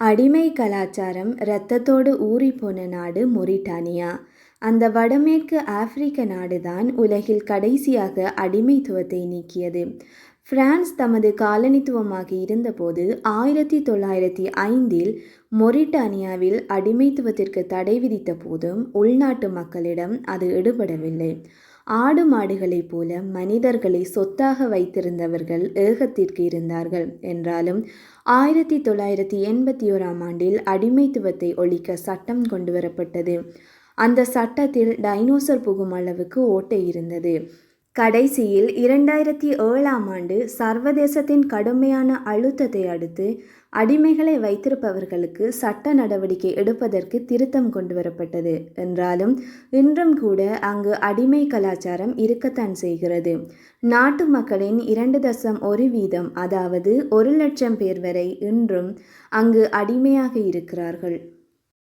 அடிமை கலாச்சாரம் இரத்தத்தோடு ஊறிப்போன நாடு மொரிட்டானியா. அந்த வடமேற்கு ஆப்பிரிக்க நாடுதான் உலகில் கடைசியாக அடிமைத்துவத்தை நீக்கியது. பிரான்ஸ் தமது காலனித்துவமாக இருந்தபோது ஆயிரத்தி தொள்ளாயிரத்தி ஐந்தில் மொரிட்டானியாவில் அடிமைத்துவத்திற்கு தடை விதித்த போதும் உள்நாட்டு மக்களிடம் அது எடுபடவில்லை. ஆடு மாடுகளைப் போல மனிதர்களை சொத்தாக வைத்திருந்தவர்கள் ஏகத்திற்கு இருந்தார்கள். என்றாலும் ஆயிரத்தி தொள்ளாயிரத்தி எண்பத்தி ஓராம் ஆண்டில் அடிமைத்துவத்தை ஒழிக்க சட்டம் கொண்டு வரப்பட்டது. அந்த சட்டத்தில் டைனோசர் புகும் அளவுக்கு ஓட்டை இருந்தது. கடைசியில் இரண்டாயிரத்தி ஏழாம் ஆண்டு சர்வதேசத்தின் கடுமையான அழுத்தத்தை அடுத்து அடிமைகளை வைத்திருப்பவர்களுக்கு சட்ட நடவடிக்கை எடுப்பதற்கு திருத்தம் கொண்டு வரப்பட்டது. என்றாலும் இன்றும் கூட அங்கு அடிமை கலாச்சாரம் இருக்கத்தான் செய்கிறது. நாட்டு மக்களின் இரண்டு தசம் ஒரு வீதம் அதாவது ஒரு லட்சம் பேர் வரை இன்றும் அங்கு அடிமையாக இருக்கிறார்கள்.